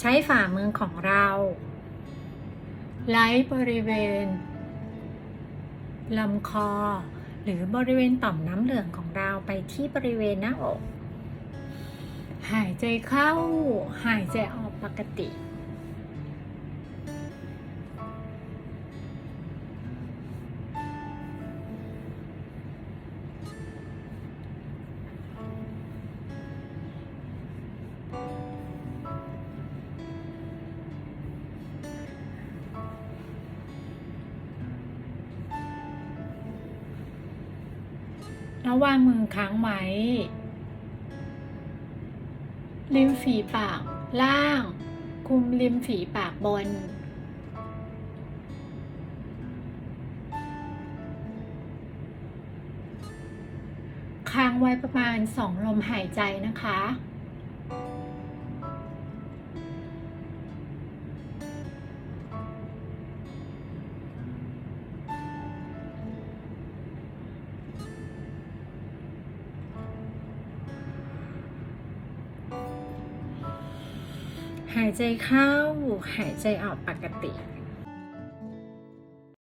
ใช้ฝ่ามือของเรา ไล่บริเวณลำคอ หรือบริเวณต่อมน้ำเหลืองของเราไปที่บริเวณหน้าอก หายใจเข้า หายใจออกปกติ แล้ววางมือค้างไว้ริมฝีปากล่าง คุมริมฝีปากบน ค้างไว้ประมาณสองลมหายใจนะคะ หายใจเข้า หายใจออกปกติ